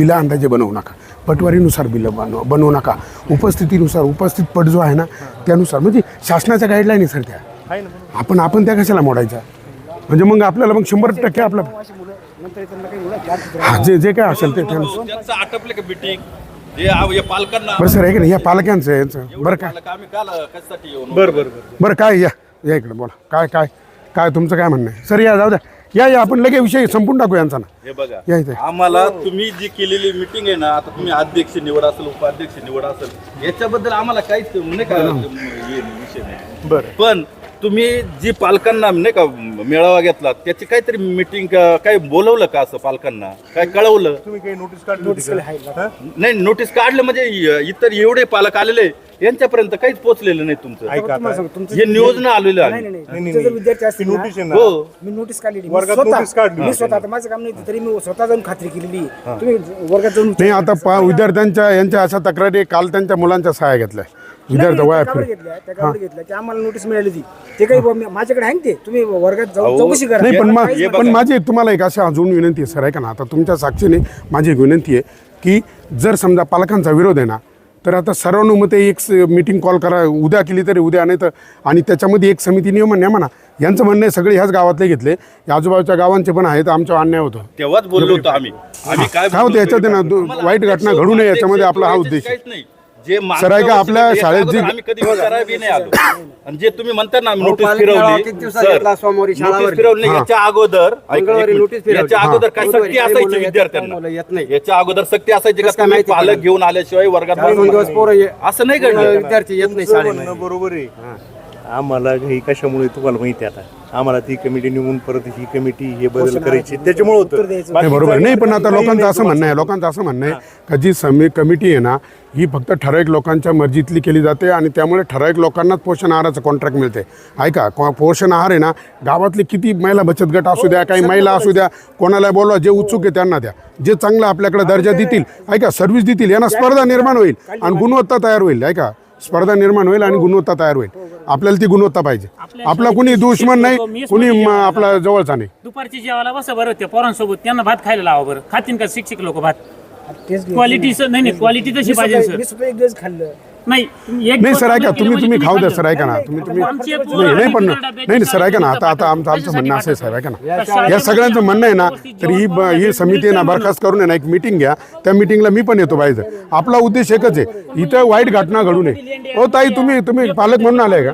बिलं अंदाजे बनवू नका. पटवारीनुसार बिलं बनव बनवू नका. उपस्थितीनुसार उपस्थित पट जो आहे ना त्यानुसार. म्हणजे शासनाच्या गाईडलाईन आहे सर त्या. आपण आपण त्या कशाला मोडायच्या म्हणजे मग आपल्याला मग शंभर टक्के आपलं हा जे जे काय असेल ते त्यानुसार. त्यांचं आटपले का मिटिंग जे आव- या पालकांना बरं सर आहे की नाही या पालकांचं यांचं. बरं काय पालक आम्ही काल कशासाठी येऊन बरं बरं बरं. बरं काय या या इकडे बोला. काय काय काय तुमचं काय म्हणणं आहे? सर या जाऊ द्या. या या आपण लगे विषय संपून टाकू यांचा ना. हे बघा या इथे. आम्हाला तुम्ही जी केलेली मिटिंग आहे ना आता तुम्ही अध्यक्ष निवड असेल उपाध्यक्ष निवड असेल याच्याबद्दल आम्हाला काहीच नाही का हे नाही, विषय नाही. बरं. पण तुम्ही जी पालकांना नाही का मेळावा घेतला त्याची काहीतरी मिटिंग काही बोलवलं का असं पालकांना? काय कळवलं? तुम्ही काही नोटीस काढली होती का? नाही नोटीस काढलं म्हणजे इ- इतर एवढे पालक आलेले यांच्यापर्यंत काहीच पोहोचलेलं नाही तुमचं. ऐका आता. हे न्यूज न आलेलं नाही आहे नाही, नाही नाही, तुमचे जर नाही. विद्यार्थी ती असतील ना, नोटीस आहे ना हो. मी नोटीस काढलेली. मी वर्गात स्वतः- नोटीस काढली. मी स्वतः आता माझं काम नाही तरी मी स्वतः जाऊन खात्री केलेली. तुम्ही वर्गात जाऊन नाही आता पा विद्यार्थ्यांच्या यांच्या अशा तक्रारी काल त्यांच्या मुलांच्या सहाय्या घेतल्या. विद्यार्थी वया गावावर फिर घेतल्या त्या गावावर घेतल्या की आम्हाला नोटीस मिळाली होती ते काही माझ्याकडे आहे ना ते. तुम्ही वर्गात जाऊन चौकशी करा. नाही पण मा हे बघा. पण माझी तुम्हाला एक अशी अजून विनंती आहे सर आहे का ना आता तुमच्या साक्षीने माझी एक विनंती आहे की जर समजा पालकांचा विरोध आहे ना तर आता सर्वानुमते एक मीटिंग कॉल करा उद्या केली तरी उद्या नाही तर आणि त्याच्यामध्ये एक समिती नियमन न्या म्हणा यांचं म्हणणं आहे सगळे ह्याच गावातले घेतले. या आजूबाजूच्या गावांचे पण आहेत आमच्यावर अन्याय होतो. तेव्हाच बोललो होतो आम्ही. आम्ही काय काय होतं बोललो याच्यात आहे ना? दो- वाईट घटना घडू नये याच्यामध्ये आपला हा उद्देश आहे. काहीच नाही. जे सर, ऐका, आपल्या मागच्या शाळेत जी- आम्ही कधी विचारायला बी नाही आलो. आणि जे तुम्ही म्हणता ना नोटीस फिरवली. Sir, notice. फिरवली याच्या अगोदर. याच्या अगोदर काय सक्ती काही असायची विद्यार्थ्यांना. याच्या अगोदर सक्ती असायची का तुम्ही माहिती पालक? घेऊन आल्याशिवाय वर्गात असं नाही घडलं विद्यार्थी येत नाही म्हणणं बरोबर आहे. आम्हाला हे कशामुळे तुम्हाला माहिती आहे आता? आम्हाला ती कमिटी निघून परत ही कमिटी हे बदल करायची. त्याच्यामुळे होतं. नाही बरोबर. नाही पण आता लोकांचं असं म्हणणं आहे लोकांचं असं म्हणणं आहे का जी समी कमिटी आहे ना ही फक्त ठराविक लोकांच्या मर्जीतली केली जाते आणि त्यामुळे ठराविक लोकांनाच पोषण आहाराचं कॉन्ट्रॅक्ट मिळते. ऐका पोषण आहार आहे ना गावातले किती महिला बचत गट असू द्या काही महिला असू द्या कोणाला बोलवा जे उत्सुक आहे त्यांना द्या. जे चांगलं आपल्याकडे दर्जा देतील ऐका सर्व्हिस देतील यांना स्पर्धा निर्माण होईल आणि गुणवत्ता तयार होईल ऐका. स्पर्धा निर्माण होईल आणि गुणवत्ता तयार होईल. आपल्याला ती गुणवत्ता पाहिजे. आपला कुणी दुश्मन नाही कुणी म- आपला जवळचा नाही. दुपारची जेवायला बसा बरं त्या पोरांसोबत त्यांना भात खायला लावा बरं. खातील का शिक्षक लोक भात? क्वालिटी नाही नाही क्वालिटी तशी पाहिजे सर. स्वतः एक दिवस खाल्लं. नाही तुम्ही एक नाही दिवस सर ऐका केलं तुम्ही म्हणजे तुम्ही खाऊ द्या. सर ऐका ना. तुम्ही तुम्ही आमचे नाही नाही पण नाही नाही सर ऐका ना आता आता आमचं आमचं म्हणणं असं आहे साहेब? ऐका ना. या सगळ्यांचं म्हणणं आहे ना तर ही ब- ही समिती आहे ना बरखास्त करून आहे ना एक मिटिंग घ्या. त्या मिटिंगला मी पण येतो पाहिजे आपला उद्देश एकच आहे. इथं वाईट घटना घडू नये. हो ताई तुम्ही तुम्ही पालक म्हणून आलाय का?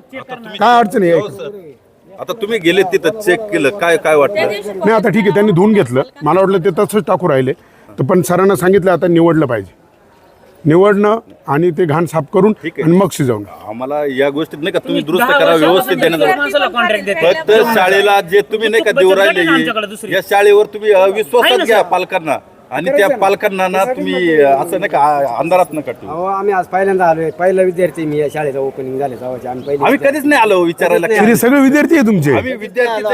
काय अडचण आहे? आता तुम्ही गेले तिथं चेक केलं. काय काय वाटलं? नाही आता ठीक आहे त्यांनी धुवून घेतलं. मला वाटलं ते तसंच टाकू राहिले. तर पण सरांना सांगितलं आता निवडलं पाहिजे. निवडणं आणि ते घाण साफ करून ठीक आहे. आणि मग शिजवणं. आम्हाला या गोष्टीत नाही का तुम्ही दुरुस्त करा व्यवस्थित देते. फक्त शाळेला जे तुम्ही नाही का देऊ राहिले आमच्याकडे दुसरी. या शाळेवर तुम्ही अविश्वासात घ्या. पालकांना. आणि त्या पालकांना ना तुम्ही असं नाही का आ- अंधारात ठेवू. अहो आम्ही आज पहिल्यांदा आलोय. पहिला विद्यार्थी मी या शाळेचा ओपनिंग झाले तेव्हाचे. आम्ही पहिले आम्ही कधीच नाही आलो विचारायला. हे सगळे विद्यार्थी आहे तुमचे. आम्ही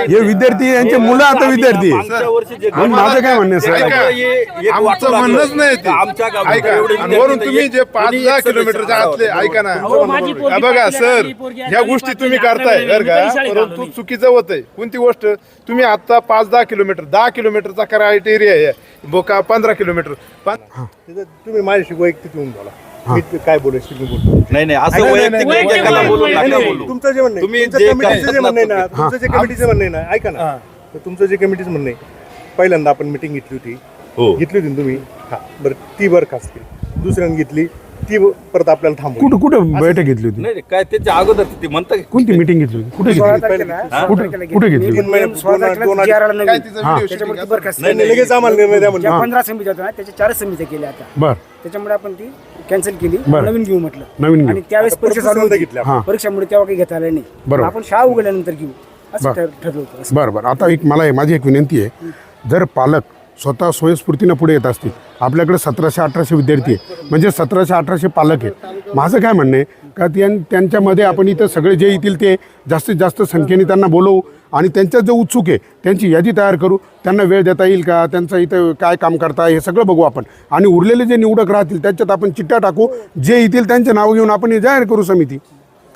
हे विद्यार्थी यांचे मुलं आता विद्यार्थी आहे. मागच्या वर्षी जे म्हणून माझं काय म्हणणं आहे सर? ऐका. हे वाटू आमचं लागलं. म्हणणंच नाही ते. आमच्या गावात ऐका एवढे आणि वरून विद्यार्थी तुम्ही जे पाच कोणी दहा एक किलोमीटरच्या. आतले ऐका ना. अहो, माझी पोरगी हा बघा पाचवीला सर गेली, पोरगी ह्या आता गोष्टी तुम्ही करताय बरं गेली, का? शाळेत परंतु आलो नाही. चुकीचं होतंय. कोणती गोष्ट? तुम्ही आता पाच दहा किलोमीटर दहा किलोमीटरचा क्रायटेरिया आहे. बोका पंधरा किलोमीटर. तिथं तुम्ही माझ्याशी वैयक्तिक येऊन बोला. मी काय बोलायचं तुम्ही बोलतो. नाही नाही असं नाही, वैयक्तिक नाही, नाही, एकाला नाही, बोलू नाही, नका नाही, बोलू. तुमचं जे म्हणणं आहे, तुम्ही तुमचं जे कमिटीचं करतात जे म्हणणं आहे ना ना, तुमचं जे कमिटीचं म्हणणं आहे ना ऐका ना. तर तुमचं जे कमिटीचं म्हणणं आहे पहिल्यांदा आपण मिटिंग घेतली होती. हो. घेतली होती ना तुम्ही? हा. बरं ती बरखास्त केली. दुसऱ्यानं घेतली ती परत आपल्याला थांबवली कुठं कुठं बैठक घेतली होती नाही काय त्याच्या अगोदर ते म्हणता की- कोणती मिटिंग घेतली होती कुठे सोळा घेतली तारखेला सोळा कुठे- तारखेला कुठे घेतली. घेतली? मी- मी दोन- सोळा दोन- तारखेला दोन- GRला काय नवीन. तिचं हा. व्हिडिओ त्याच्यामुळे शूटिंग ती बरखास्त नाही, लगेच आम्हाला निर्णय द्या म्हणजे ज्या पंधरा समित्या होत्या ना त्याच्या चारच समित्या केल्या आता बर त्याच्यामुळे आपण ती कॅन्सल केली बरं. नवीन घेऊ म्हटलं नवीन घेऊ. आणि त्यावेळेस परीक्षा चालू होती. घेतल्या हा. परीक्षामुळे तेव्हा काही घेता आलं नाही बरोबर. आपण शाळा उघडल्यानंतर घेऊ असं बरं. ठर- ठरलं होतं असं. बरं बरं आता एक मला माझी एक विनंती आहे जर पालक स्वतः स्वयंस्फूर्तीनं पुढे येत असतील. आपल्याकडे सतराशे अठराशे विद्यार्थी आहे म्हणजे सतराशे अठराशे पालक आहेत. माझं काय म्हणणं आहे का त्यां त्यांच्यामध्ये आपण इथं सगळे जे येतील ते जास्तीत जास्त संख्येने त्यांना बोलवू आणि त्यांच्यात जो उत्सुक आहे त्यांची यादी तयार करू. त्यांना वेळ देता येईल का त्यांचं इथं काय काम करता हे सगळं बघू आपण. आणि उरलेले जे निवडक राहतील त्याच्यात आपण चिठ्ठ्या टाकू. जे येतील त्यांचे नाव घेऊन आपण हे जाहीर करू समिती.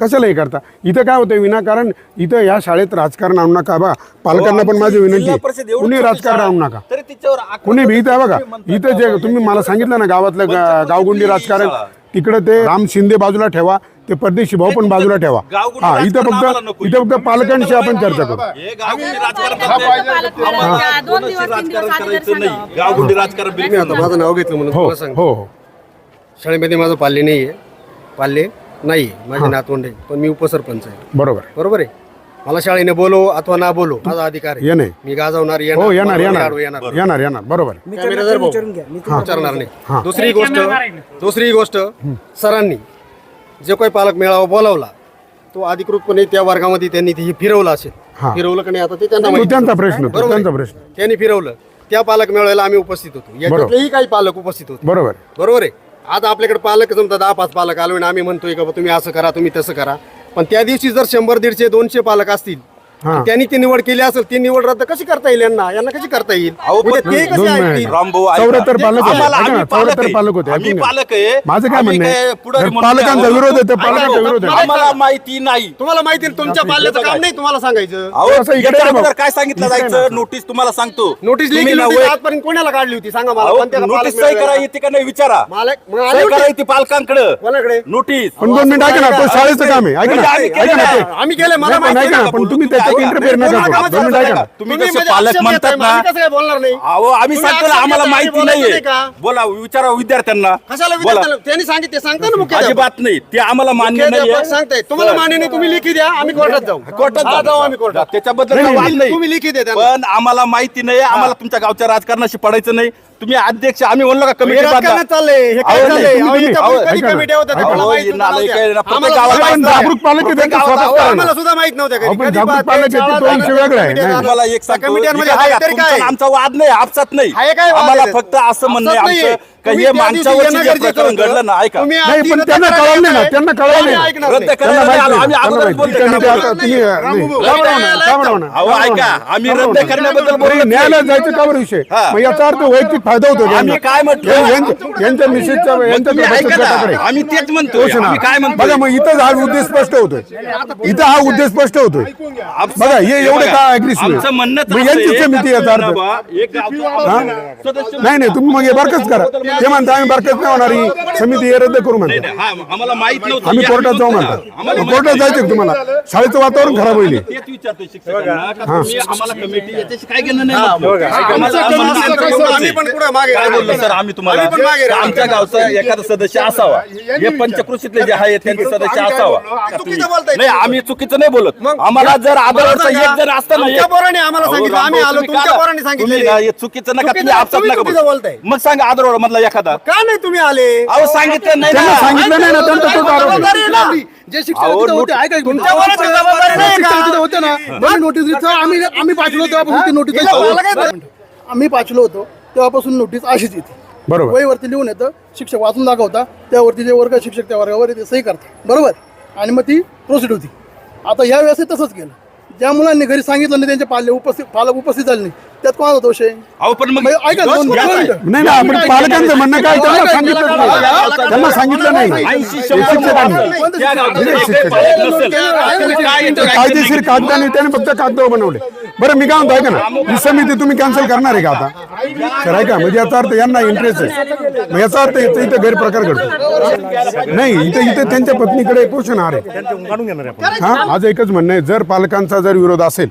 कशाला हे करता. इथं काय होतं विनाकारण इथं या शाळेत राजकारण आणू नका बा. पालकांना पण माझी विनंती आहे. कुणी राजकारण आणू नका. तरी तिच्यावर आक्रमक कुणी भी इथं आहे बघा. इथं जे तुम्ही मला सांगितलं ना गावातलं गा- गावगुंडी राजकारण. तिकडे ते राम शिंदे बाजूला ठेवा ते परदेशी भाऊ पण बाजूला ठेवा. गावगुंडी हा इथं राजकारण आम्हाला फक्त नको. इथं फक्त पालकांशी आपण चर्चा करू. हे गावगुंडी राजकारण हा करते. आम्हाला कोणाशी राजकारण आधी करायचं तरी नाही. गावगुंडी राजकारण मी बिलकुल आता नाही. माझं नाव घेतलं म्हणून हो. तुम्हाला हो हो शाळेमध्ये माझं पाल्य नाही आहे पाल्य नाही माझे नातवंड आहे पण मी उपसरपंच आहे. बरोबर. बरोबर आहे? मला शाळेने बोलो अथवा ना बोलो माझा अधिकार आहे. ये नाही. मी गाजवणार हो येणार येणार. येणार. येणार येणार. बरोबर. मी कॅमेरा त्यांना जर भाऊ. विचारून घ्या. मी तुम्हाला विचारणार हा. नाही दुसरी गोष्ट दुसरी गोष्ट सरांनी जे काही पालक मेळावा बोलावला तो अधिकृतपणे त्या वर्गामध्ये त्यांनी ते फिरवलं असेल. हा. फिरवलं का नाही आता ते त्यांना तो माहिती. त्यांचा प्रश्न तो बरोबर आहे. त्यांचा प्रश्न. त्यांनी फिरवलं. त्या पालक मेळाव्याला आम्ही उपस्थित होतो. याच्यातलेही काही पालक उपस्थित होते. बरोबर. बरोबर आहे? आता आपल्याकडे पालक समजा दहा पाच पालक आलो आणि आम्ही म्हणतोय का बा तुम्ही असं करा तुम्ही तसं करा. पण त्या दिवशी जर शंभर दीडशे दोनशे पालक असतील हा. त्यांनी ती निवड केली असेल ती निवड रद्द कशी करता येईल यांना यांना कशी करता येईल अहो, पण उद्या ते दोन कसे मिनिट. ऐकतील रामभाऊ ऐका. चौऱ्याहत्तर पालक होते. आम्हाला- ऐका ना, आम्ही पालक चौऱ्याहत्तर आहे. पालक होते. आम्ही ऐकून घ्या. पालक आहे माझं काय आम्ही म्हणणं आहे? काय पुढारी जर म्हणून पालकांचा काय विरोध आहे, पालकांचा आहे. आम्हाला माहिती नाही तुम्हाला माहिती आहे, तुमच्या पाल्याचं काम नाही तुम्हाला सांगायचं अहो, असं इकडे याच्या आहे बघ. अगोदर काय सांगितलं इकडे जायचं आहे. नोटीस तुम्हाला सांगतो नोटीस तुम्ही लिहिली होती आजपर्यंत कोणाला काढली होती सांगा मला अहो, नोटीस पालक सही? करा येते का नाही विचारा मालक मग आले सही होते. करा येते पालकांकडे कोणाकडे नोटीस पण दोन मिनिट ऐका ना तो शाळेचं काम आहे ऐका म्हणजे आम्ही ऐका ना केलं ते. ना. आम्ही केले मला नाही, पण माहिती ऐका आहे ना का? पण तुम्ही ऐका. इंटरफेअर नका बोला, करू. कामाचं दोन मिनिट ऐका ना. सांगा. तुम्ही तुम्ही जसे म्हणजे पालक आक्षेप म्हणतात घेताय, ना? आम्ही कसं काय बोलणार नाही? अहो आम्ही तुम्ही सांगतो ना आम्हाला माहिती बोलायचं नाहीये. नाही का? बोला विचारा विद्यार्थ्यांना. कशाला बोला. त्यांनी सांगितले सांगता ना मुख्याध्यापक अजिबात नाही. ते आम्हाला मान्य मुख्याध्यापक नाही सांगताय तुम्हाला मान्य नाही तुम्ही लिखी द्या आम्ही कोर्टात जाऊ. कोर्टात हा, जाऊ आम्ही कोर्टात. त्याच्याबद्दल काही वाद नाही तुम्ही लिखी द्या त्यांना. पण आम्हाला माहिती नाही. आम्हाला तुमच्या गावच्या राजकारणाशी पडायचं नाही. तुम्ही अध्यक्ष आम्ही म्हणलो का कमिटी हे तुम्ही- अहो. नालायक आहे ना, प्रत्येक पण माहीत जागरूक पालक आहे, प्रत्येक त्यांचं गावात स्वतःच अहो, करा. आम्हाला सुद्धा माहीत नव्हत्या अहो, कधी. पण कधी जागरूक पाहते, पालक आहे, ते शाळा तो विषय जाणार, वेगळा आहे. कमिट्या नाही. जाणार. तुम्हाला एक त्या सांगतो कमिट्यांमध्ये इकडे आहे बघा, तरी तुमचा काय आणि आमचा वाद नाही आपसात नाही आहे काय वाद आम्हाला आहे? फक्त असं म्हणणं आहे नाहीये. आमचं का तुम्ही हे त्या दिवशी जे प्रकरण. घडलं ना ऐका तुम्ही नाही आधी पण रद्द त्यांना करायला कळवलं नाही ना? त्यांना कळवलं आम्ही नाही ऐकणार रद्द नाही. करायला आलो. आम्ही. बोलतोय. का? अहो ऐका? आम्ही रद्द? करण्याबद्दल नाही, न्यायालयात. जायचं का बरं विषय हा. मग याचा अर्थ वैयक्तिक फायदा होतो आम्ही. काय म्हटलं? हे यांच्या- मग यांच्या तुम्ही बचत ऐका ना. गटाकडे आम्ही तेच म्हणतो तोच ना. आम्ही काय म्हणतो बघा मग इथं हा उद्देश स्पष्ट होतोय. इथं हा उद्देश स्पष्ट होतोय. बघा हे एवढे का आमचं मग असं यांची आहे, समिती याचा अर्थ बा, एक गावचा हा? सदस्य नाही नाही तुम्ही मग हे बरकच करा. ते म्हणता आम्ही बरकत नाही होणार ही समिती हे रद्द करू म्हणता. हा, आम्हाला माहीत नव्हतं. आम्ही हे कोर्टात जाऊ म्हणता. मग कोर्टात जायचं का तुम्हाला. शाळेचं वातावरण खराब होईल. तेच विचारतोय शिक्षकांना. का तुम्ही आम्हाला कमिटी याच्याशी काय घेणं नाही. आम्हाला- आम्हाला. आम्ही पण पुढे मागे काय बोललो सर? आम्ही तुम्हाला आम्ही पण मागे राहू. आमच्या गावचा एखादा सदस्य असावा. हे पंचकृषीतले जे आहे त्यांचे सदस्य असावा. चुकीचं बोलताय नाही आम्ही चुकीचं नाही बोलत. आम्हाला जर आदरवरचा एक जर असता पोरांनी आम्हाला सांगितलं आम्ही आलो तुमच्या पोरांनी सांगितलं हे चुकीचं नका तुम्ही चुकीचं- आपसात तुम्ही नका चुकीचं बोलू. बोलताय. मग सांगा आदरवर मधला एखादा. का नाही तुम्ही आले? अहो सांगितलं नाही त्यांना ना सांगितलं नाही ना त्यांचा तोच आरोप आहे. जबाबदारी आहे ना. जे शिक्षक अहो, तिथे होते ऐका तुमच्या पोराची जबाबदारी नाही शिक्षक तिथे का होते ना त्यांनी नोटीस दिली आम्ही आम्ही पाठवलो तेव्हापासून ती नोटीस हिला बोलायला काय येते. आम्ही पाठवलो. होतो तेव्हापासून नोटीस अशीच येते. बरोबर. वहीवरती लिहून येतं शिक्षक वाचून दाखवता त्यावरती जे वर्ग शिक्षक त्या वर्गावर येते सही करतात बरोबर? आणि मग ती प्रोसिड होती. आता या वेळेस तसंच केलं. ज्या मुलांनी घरी सांगितलं नाही त्यांचे पाल्य उपस्थित पालक उपस्थित झाले नाही. त्यात कोणाचा दोष आहे अहो पण मग म्हणजे ऐका दोन- दोन मिनिटं. नाही ना आपण पालकांचं म्हणणं काय? त्यांना सांगितलं नाही. त्यांना सांगितलं नाही. ऐंशी हे शंभर शिक्षकांनी मुलं त्या गावचे एक शिक्षक. पालक नसेल. तुम्ही काय ते कायदेशीर कागदाने त्याने फक्त कागद बनवले. बरं मी काय म्हणतो ऐका ना. ही समिती तुम्ही कॅन्सल करणार आहे का आता? तर ऐका म्हणजे याचा अर्थ यांना इंटरेस्ट आहे. मग याचा अर्थ इथं इथं गैरप्रकार घडतो. नाही इथं इथं त्यांच्या पत्नीकडे पोषण आहार आहे. काढून घेणार आहे आपण. हा आज एकच म्हणणं आहे जर पालकांचा जर विरोध असेल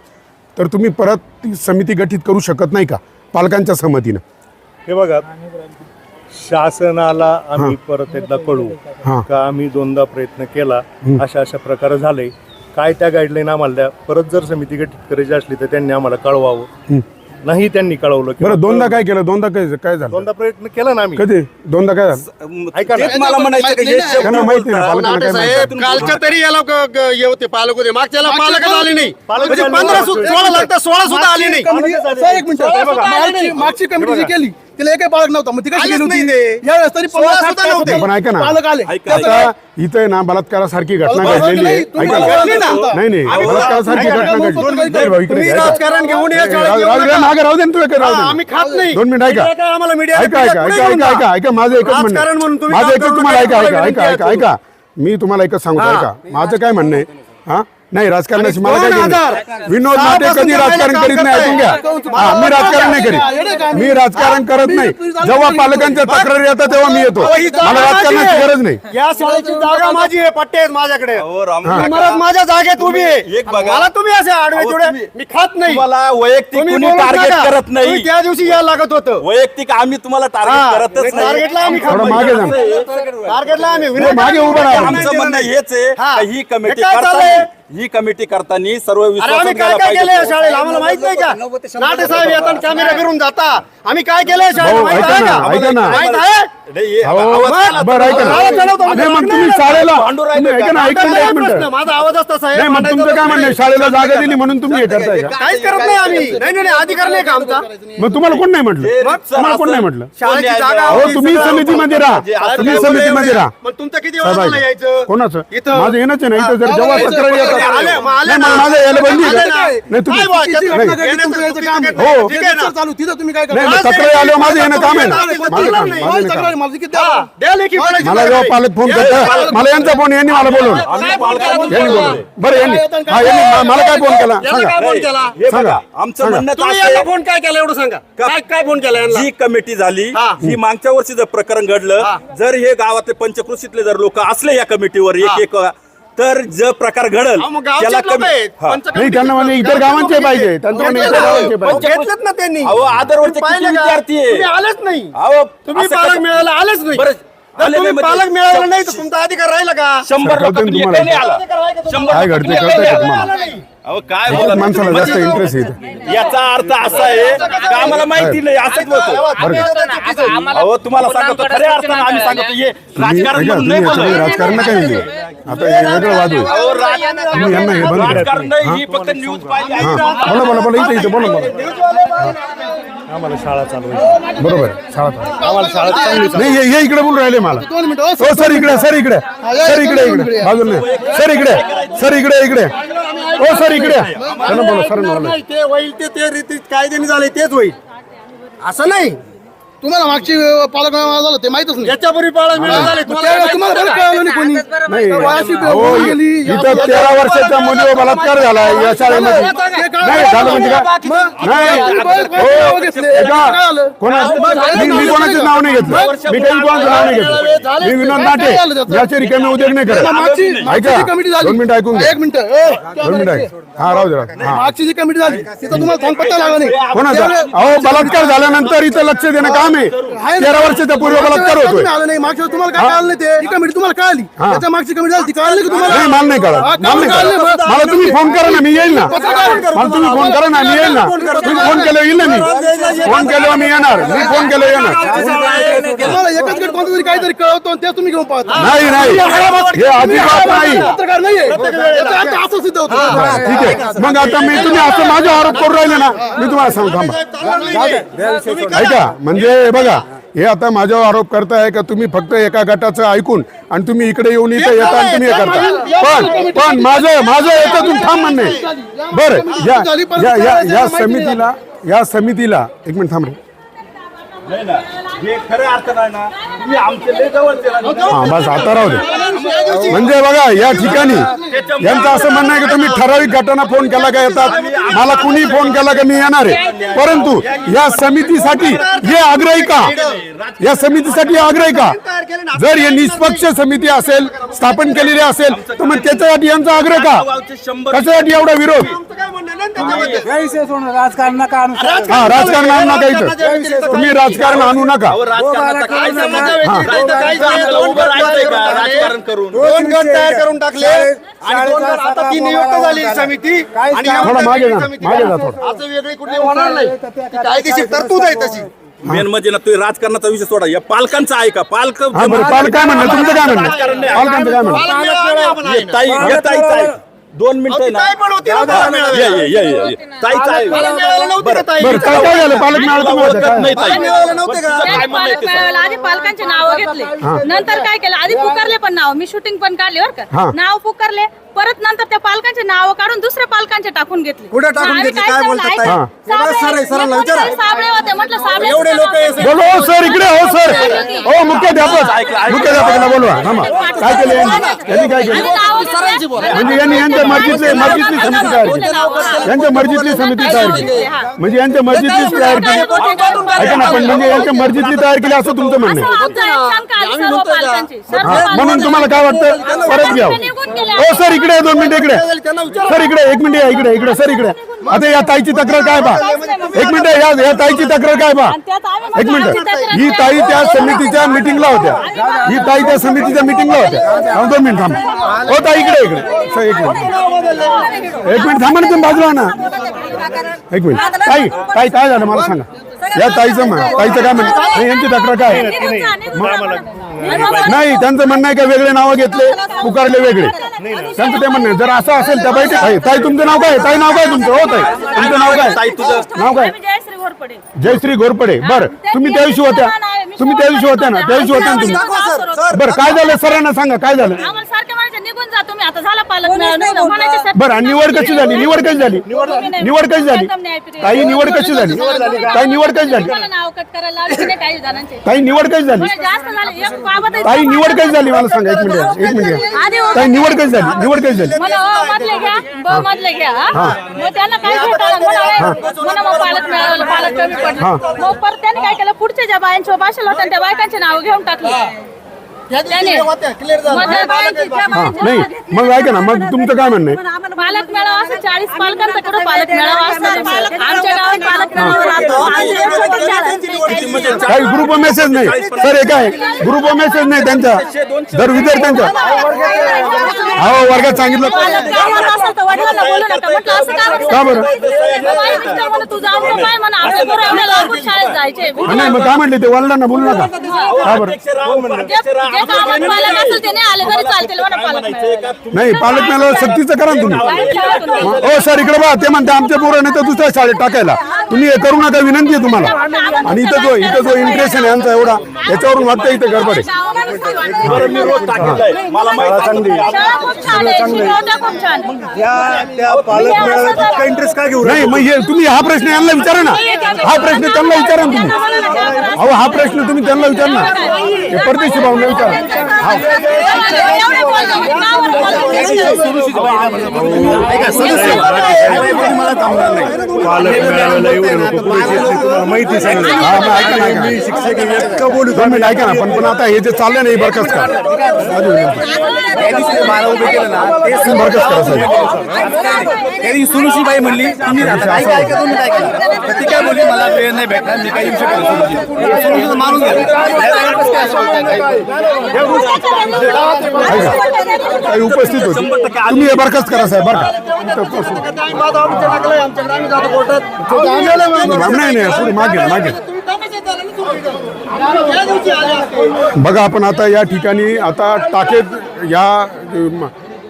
तर तुम्ही परत ती समिती गठीत करू शकत नाही का? पालकांच्या संमतीनं हे बघा शासनाला आम्ही परत एकदा कळू हा. का आम्ही दोनदा प्रयत्न केला अशा अशा प्रकारे झाले. काय त्या गाईडलाईन आम्हाला द्या. परत जर समिती गठीत करायची असली तर त्यांनी आम्हाला कळवावं. नाही त्यांनी कळवलं किंवा बरं दोनदा काय केलं? दोनदा काय काय झालं? दोनदा प्रयत्न केला ना आम्ही. कधी? दोनदा काय झालं? ऐका ना. तेच मला म्हणायचं की हे शब्द माहिती नाही पालकांना काय माहिती कालच्या तरी याला हे होते पालक होते. मागच्याला पालकच आले नाही. म्हणजे आले पंधरा नाही. सु- सोळा लागतात सोळा सुद्धा आली नाही. कमिटी- सर, एक मिनिट. मागची मागची कमिटी जी केली. तिला एकही पालक नव्हता. मग ती कशी आलेच गेली नाही. होती? ते. यावेळेस तरी सोळा पन्नास सुद्धा साठ नव्हते. पण ऐका ना. पालक आले. ऐका, आता इथं आहे ना बलात्कारासारखी घटना अहो, घडलेली आहे. नाही, तुम्ही ऐका ना. बलात्कार नाही ना. नाही नाही. आम्ही बलात्कारासारखी ऐका, घटना ऐका, घडली. ऐका, नाही भाऊ, इकडे तुम्ही ऐका. राजकारण घेऊन या राहू शाळेत येऊ राहू दे, नका. मागे राहू दे ना, तू एका राहू हा, दे. आम्ही खात नाही. दोन मिनिट ऐका. आम्हाला मीडिया ऐका ऐका ऐका ऐका ऐका ऐका माझं एकच म्हणणं राजकारण म्हणून आहे. तुम्ही माझं काम एकच करू. तुम्हाला नका, ऐका ऐका तुम्हाला ऐका ऐका. ऐका मी तुम्हाला एकच सांगतो का माझं काय म्हणणं आहे? हा? नाही राजकारणाशी मला काय घेणं. विनोद नाटे कधी राजकारण करीत नाही. ऐकून घ्या हा, मी राजकारण नाही करीत मी राजकारण करत नाही जेव्हा पालकांच्या तक्रारी येतात तेव्हा मी येतो मला राजकारणाची. गरज नाही या शाळेची जागा माझी आहे पट्टे आहेत माझ्याकडे. मला माझ्या जागेत उभी आहे एक बघा. मला तुम्ही असे आडवे जोडे मी खात नाही तुम्हाला वैयक्तिक टार्गेट. करत नाही त्या दिवशी यायला लागत होतं वैयक्तिक आम्ही तुम्हाला टार्गेट करतच नाही टार्गेटला आम्ही खात थोडं नाही. मागे. टार्गेटला आम्ही मागे उभं राहा आमचं म्हणणं हेच आहे हा. का ही कमिटी हे ही कमिटी करताना सर्व अरे आम्ही काय काय केलं या शाळेला? आम्हाला माहीत नाही का? नाटे साहेब येतात कॅमेरा फिरून जाता. आम्ही काय केलं या शाळेला? भाऊ, माहीत ऐका आहे ना, का? ऐका ना. माहीत आहे? नाही, हे अहो, आवाज आला बरं ऐका ना. आवाज चढवतो म्हणजे नाही, मग लग्न तुम्ही आहे. शाळेला भांडू राहिले तुम्ही ऐका ना का? ऐका ना, काय एक मिनिट. प्रश्न? माझा आवाज असता साहेब नाही मग मांडायचा तुमचं काय प्रश्न म्हणणं आहे? शाळेला जागा दिली म्हणून तुम्ही हे करताय का? काहीच करत नाही आम्ही. नाही नाही नाही, अधिकार नाही का आमचा? मग तुम्हाला कोण नाही म्हटलं? हे तुम्हाला कोण नाही म्हटलं? शाळेची कोणी जागा आहे? अहो होती, तुम्ही समितीमध्ये राहा. तुम्ही समितीमध्ये. राहा. मग तुमचं किती. यायचं? कोणाचं? इथं. माझं येणंच आहे ना इथं जर हा, जेव्हा. तक्रारी येतात माझं यायला बंदी? नाही. तुम्ही काय? हो. चालू तिथं तुम्ही नाही? नाही, तक्रारी आल्यावर माझं येणं काम आहे. ना माझं काम माझं काम मला जेव्हा? पालक फोन करतात मला यांचा फोन यांनी मला बोलवलं. आम्ही पालकांना यांनी बोलवलं. बरं यांनी. हा यांनी मा- मला काय फोन केला? सांगा. काय फोन केला? सांगा. आमचं सांगा. म्हणणं तुम्ही काय यांना फोन काय केला एवढं सांगा? काय काय फोन केला यांना? जी कमिटी झाली हा. ही मागच्या वर्षी जर प्रकरण घडलं जर हे गावातले पंचकृषीतले जर लोक असले या कमिटीवर एक एक तर जे प्रकार घडल अहो, मग गावचेच लोकं कमी- आहेत. हा. पंचकर्मी- नाही त्यांना म्हणजे इतर गावांचे पाहिजे त्यांचं म्हणणं इतर गावांचे पण पाहिजे घेतलेत ना त्यांनी अहो आदरवरचे तुम्ही पाहिलं किती का? विद्यार्थी आहे? तुम्ही आलेच नाही अहो तुम्ही असं पालक कसं- मिळायला आलेच नाही बरं, जर आले तुम्ही नाही पालक मिळाला नाही तर तुमचा अधिकार राहिला का शंभर लोक ना तुम्ही तुम्हाला? एकट्याने आला. शंभर काय लोक घडते तुम्ही कळतंय का एकट्याने तुम्हाला? आला नाही. अहो काय बोला माणसाला? जास्त इंटरेस्ट येतो याचा अर्थ असा आहे का आम्हाला माहिती नाही असंच होतं अहो तुम्हाला सांगतो खऱ्या अर्थानं आम्ही सांगतो हे तुम्ही राजकारण ऐका, म्हणून तुम्ही नाही याच्यामध्ये बोलत. राजकारण नका येऊ देऊ. आता हे वेगळं वाद होईल. अहो, राज- तुम्ही यांना हे बंद करा. राजकारण नाही ही फक्त न्यूज पाहिजे हा. बोला बोला बोला इथे इथे बोला बोला. आम्हाला शाळा चालवायची बरोबर. शाळा चालू. आम्हाला शाळा चांगली नाही हे- हे इकडे बोलून राहिले मला. दोन मिनिटं हो सर इकडे सर इकडे. सर इकडे इकडे. बाजूला नाही. सर इकडे सर इकडे इकडे. हो सर इकडे त्यांना बोला सर बोला. ते होईल ते ते रीती कायद्याने झाले तेच होईल. असं नाही. तुम्हाला मागची पालक मेळावा झाला ते माहितच नाही याच्यापूर्वी पाळा मिळाला झाले तुम्हाला त्यावेळेस तुम्हाला बरं कळलं नाही कोणी नाही गेली, इथं तेरा वर्षाच्या मुलीवर बलात्कार झाला या शाळेमध्ये नाही झालं म्हणजे काय नाही हो मी मी कोणाचं नाव नाही घेतलं मी काही कोणाचं नाव नाही घेतलं मी विनोद नाटे याचे रिकामे उद्योग नाही करत ऐका जी कमिटी झाली दोन मिनिटं ऐकून एक मिनिट दोन मिनिटं ऐक हा राहू. हा मागची जी कमिटी झाली तिथं तुम्हाला फोन पत्ता लागला नाही कोणाचा अहो बलात्कार झाल्यानंतर इथं लक्ष देणं काम आहे तेरा वर्षाच्या पूर्वी बलात्कार होतोय तुम्ही आलं नाही? मागच्या वेळेस तुम्हाला काय कळलं नाही ते? ही कमिटी तुम्हाला कळाली. त्याच्या मागची कमिटी झाली ती कळली की तुम्हाला? नाही मला नाही कळत हा, मला नाही कळलं. मला तुम्ही फोन करा ना मी येईल ना. मला तुम्ही फोन करा ना मी येईल ना. तुम्ही फोन केलं येईल ना मी. फोन केल्यावर मी येणार. मी फोन केलं येणार. तुम्हाला एकच गट कोणतं तरी काहीतरी कळवतो आणि ते तुम्ही घेऊन पाहता. नाही नाही. हे अजिबात नाही. पत्रकार नाहीये. याचा अर्थ असं सिद्ध होतं. हा, ठीक आहे. मग आता मी तुम्ही असं माझे आरोप करू राहिले ना मी तुम्हाला सांगतो थांबा. ऐका म्हणजे हे बघा हे आता माझ्यावर आरोप करताय का तुम्ही फक्त एका गटाचं ऐकून आणि तुम्ही इकडे येऊन इथं येता आणि तुम्ही हे करता? पण पण माझं माझं याच्यातून थांब म्हणणे. बरं या या या या समितीला या समितीला एक मिनिट थांब रे. नाही ना हे खऱ्या अर्थ नाही ना. हा बस आता राहू दे. म्हणजे बघा या ठिकाणी यांचं असं म्हणणं आहे की तुम्ही ठराविक गटांना फोन केला का येतात? मला कुणी फोन केला का मी येणार आहे. परंतु या समितीसाठी हे आग्रही का? या समितीसाठी आग्रही का? जर हे निष्पक्ष समिती असेल स्थापन केलेली असेल तर मग त्याच्यासाठी यांचा आग्रह का? कशासाठी एवढा विरोध? राजकारण नका आणू हा राजकारण आणू नका इथं. तुम्ही राजकारण आणू नका. आहे? का? राजकारण करून. दोन गट तयार करून टाकले. आणि दोन गट आता ती नियुक्त झाली समिती. आणि या थोडं मागे जा, समिती मागे जा थोडं. असं वेगळी कुठली होणार नाही. ती कायदेशीर तरतूद आहे तशी. मेन म्हणजे ना तुम्ही राजकारणाचा विषय सोडा. या पालकांचा ऐका पालक हा बरं. पाल काय म्हणणं तुमचं काय म्हणणं. पालकांचं काय म्हणणं? दोन मिनिटं ना ताई पण होती ना पालक मेळाव्याला. ये, ये, ये, ये, ये. ताई ताई पालक मेळाव्याला नव्हती का ताई? बरं काय काय झालं पालक मिळालं तुम्ही होते काय? नाही ताई पालक मेळाव्याला नव्हते का काय म्हणणं आहे पालक ते सांगा. मेळाव्याला आधी पालकांचे नाव घेतले नंतर काय केलं आधी पुकारले पण नाव मी शूटिंग पण काढली बरं हा. का नाव पुकारले परत नंतर त्या पालकांचे नाव काढून दुसऱ्या पालकांचे टाकून घेतले. कुठे टाकून घेतले? काय बोलतात ताई? हा. सर आहे, सरांना विचारा. कोणीतरी साबळे होते म्हटलं साबळे एवढे लोकं आहे, बोलो हो सर इकडे हो सर. हो मुख्याध्यापक मुख्याध्यापकाला बोलवा थांबा. काय केलं यांनी? यांनी काय केलं? म्हणजे यांनी यांच्या मर्जीतली मर्जीतली समिती तयार केली. यांच्या मर्जीतली समिती तयार केली. म्हणजे यांच्या मर्जीतलीच तयार केली. ऐका ना पण म्हणजे यांच्या मर्जीतली तयार केली असं तुमचं म्हणणं आहे. हा, म्हणून तुम्हाला काय वाटतं? परत घ्यावं हो सर इकडे दोन मिनिट इकडे. सर इकडे एक मिनिट या इकडे इकडे सर इकडे. आता या ताईची तक्रार काय बा? एक मिनिट या या ताईची तक्रार काय बा? एक मिनिट. ही ताई त्या समितीच्या मिटिंगला होत्या. ही ताई त्या समितीच्या मिटिंगला होत्या. दोन मिनिट थांबा. हो ताई इकडे इकडे. सर एक मिनिट. एक मिनिट थांबा ना तुम्ही बाजूला ना एक मिनिट. ताई ताई काय झालं? मला सांगा. या ताईचं ताईचं काय म्हणणं? नाही, यांची तक्रार काय? नाही त्यांचं म्हणणं आहे का वेगळे नावं घेतले पुकारले वेगळे? त्यांचं ते म्हणणं आहे. जर असं असेल तर बैठक आहे ताई तुमचं नाव काय ताई नाव काय तुमचं? हो ताई तुमचं नाव काय ताई तुझं नाव काय जयश्री घोरपडे. जयश्री घोरपडे. बर. तुम्ही त्या दिवशी होत्या. तुम्ही त्या दिवशी होत्या ना? त्या दिवशी होत्या ना तुम्ही? बरं काय झालं? सरांना सांगा काय झालं? आम्हाला सारखे म्हणायचे निघून जा तुम्ही. आता झाला पालक मेळावा म्हणायचे सर- बरं आणि निवड कशी झाली? निवड कशी झाली? निवड कशी झाली. ताई निवड कशी झाली? ताई निवड कशी झाली? मला नाव कट करायला लावले की नाही काही जणांचे. ताई निवड कशी झाली? जास्त झाले एक ताई निवड. कशी झाली? मला सांगा एक मिनिट एक मिनिट. आधी. ताई निवड कशी झाली? निवड कशी झाली? मला अ मधले घ्या. ब मधले घ्या हा? मग त्यांना काय भेटायला मला मला मग पालक मिळालं पालक कमी पडलं. मग परत त्यांनी काय केलं? पुढच्या ज्या बायांच्या होत्या त्या बायकांचे नाव घेऊन टाकले. त्याने मग त्या बायांची- त्या हा बायांची- नाही मग ऐका ना मग तुमचं काय म्हणणं आहे? पालक मेळावा असं चाळीस पालकांचा कडे पालक मेळावा असतो? आमच्या गावात पालक मेळावा राहतो. आमच्या काही ग्रुप मेसेज नाही. सर हे काय ग्रुप मेसेज नाही त्यांचा. दर विद्यार्थ्यांचा. हो वर्गात सांगितलं. पालक गावात असेल तर वडिलांना बोलू नका. म्हटलं असं का बरं? का म्हणा? पोरं एवढ्या शाळेत जायचे. नाही मग काय म्हणले ते? वडिलांना बोलू नका. का बरं? नाही आले तरी चालतील म्हणा पालक मेळाव्याला. नाही पालक मेळावा सक्तीचं करा ना तुम्ही. हो सर इकडे बघा ते म्हणते आमच्या पोराने तर दुसऱ्या शाळेत टाकायला. तुम्ही हे करू नका विनंती आहे तुम्हाला. आणि इथं जो इथं जो इंटरेस्ट आहे यांचा एवढा याच्यावरून वाटतं इथं गडबड आहे. नाही मग हे तुम्ही हा प्रश्न यांना विचारा ना. हा प्रश्न त्यांना विचारा ना तुम्ही. अहो हा प्रश्न तुम्ही त्यांना विचारा ना हे परदेशी भावना विचारा हा. पालक एवढे लोक पुरेसे तुम्हाला माहिती सांगितलं ऐका ना, शिक्षक इतकं बोलू दोन मिनिट ऐका ना पण पण आता हे जे चाललंय ना हे बरकस का बरकस करा साहेब सुरुशीबाई म्हणली तुम्ही राहता. ऐका, तर ती काय बोलली मला वेळ नाही भेटणार मी काही येऊ शकत नाही सुरुची. घ्या. काही उपस्थित होते. तुम्ही हे बरखास्त करा साहेब बरं का? नाही नाही पुढे मागे मागे. बघा आपण आता या ठिकाणी आता टाकेत या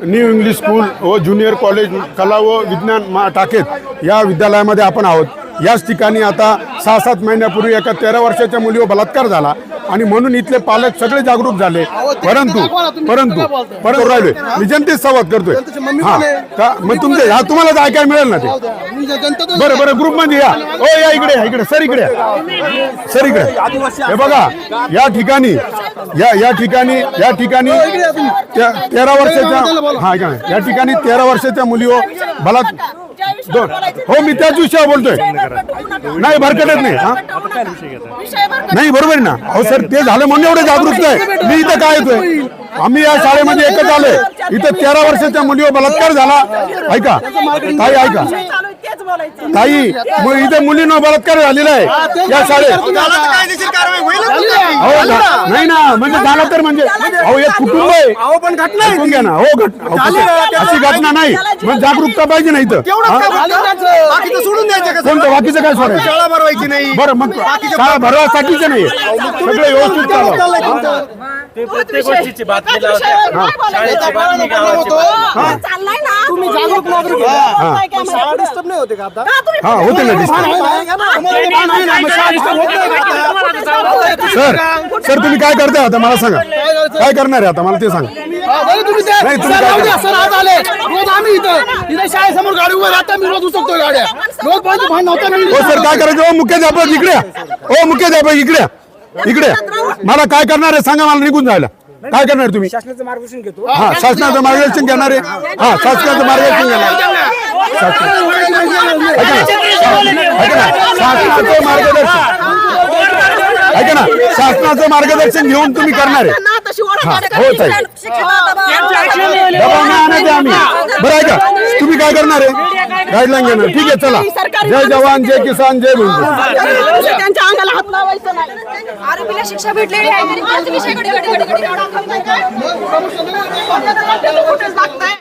न्यू इंग्लिश स्कूल व ज्युनियर कॉलेज कला व विज्ञान मा टाकेत या विद्यालयामध्ये आपण आहोत. याच ठिकाणी आता सहा सात महिन्यापूर्वी एका तेरा वर्षाच्या मुलीवर बलात्कार झाला. आणि म्हणून इथले पालक सगळे जागरूक झाले. परंतु परंतु परंतु राहिले. मी जनतेत संवाद करतोय. हा. का मग तुमचे हा तुम्हाला ऐकायला मिळेल ना ते. बरं बरं ग्रुपमध्ये या. ओ या इकडे या, इकडे. सर इकडे. सर इकडे हे बघा या ठिकाणी या या ठिकाणी या ठिकाणी त्या- तेरा वर्षाच्या हा. या ठिकाणी तेरा वर्षाच्या मुलीवर बलात् दोन हो मी त्याच विषयावर बोलतोय. नाही भरकटत नाही हा? नाही बरोबर आहे ना. अहो सर ते झालं म्हणून एवढं जागरूक आहे. मी इथं काय येतोय? आम्ही या शाळेमध्ये एकच आलोय. इथं तेरा वर्षाच्या मुलीवर बलात्कार झाला. ऐका ताई ऐका. ताई मग इथे मुलींना बलात्कार झालेला आहे. या शाळेत. कायदेशीर कारवाई? होईल अहो झा- नाही ना म्हणजे झालं तर म्हणजे अहो एक कुटुंब आहे. अहो पण घटना ऐकून घ्या ना. हो घटना अशी घटना नाही. मग जागरूकता पाहिजे नाही तर बाकीचं सोडून द्यायचं का कोणतं बाकीचं काय सोडायचं? शाळा भरवायची नाही. बरं मग शाळा भरवासाठीच नाही. सगळं व्यवस्थित चालू ते प्रत्येक गोष्टीची बातमी शाळेची बातमी गावाची तुम्ही जागरूक नागरिक शाळा डिस्टर्ब नाही होते का आता हा होते ना disturb. सर सर तुम्ही काय करताय आता मला सांगा काय करणार आहे आता मला ते सांगा हा, बरं तुम्ही ते- नाही, तुम्ही सर, काय? सर आज आले रोज आम्ही इथं इथे शाळेसमोर गाडी उभं राहता मी रोज गाड्या रोज पाहिजे भांडण होतं मी हो सर काय करायचं हो मुख्याध्यापक इकडे या. हो मुख्याध्यापक इकडे या. इकडे या. मला काय करणार आहे सांगा मला निघून जायला काय करणार तुम्ही शासनाचं मार्गदर्शन घेतो हा शासनाचं मार्गदर्शन घेणार आहे हा शासनाचं मार्गदर्शन घेणार आहे. शासनाचं मार्गदर्शन ऐका ना शासनाचं मार्गदर्शन घेऊन तुम्ही करणार आहे आम्ही बरं ऐका तुम्ही काय करणार आहे गाईडलाईन घेणार ठीक आहे चला जय जवान जय किसान जय भीम आरोपीला शिक्षा भेटलेली आहे.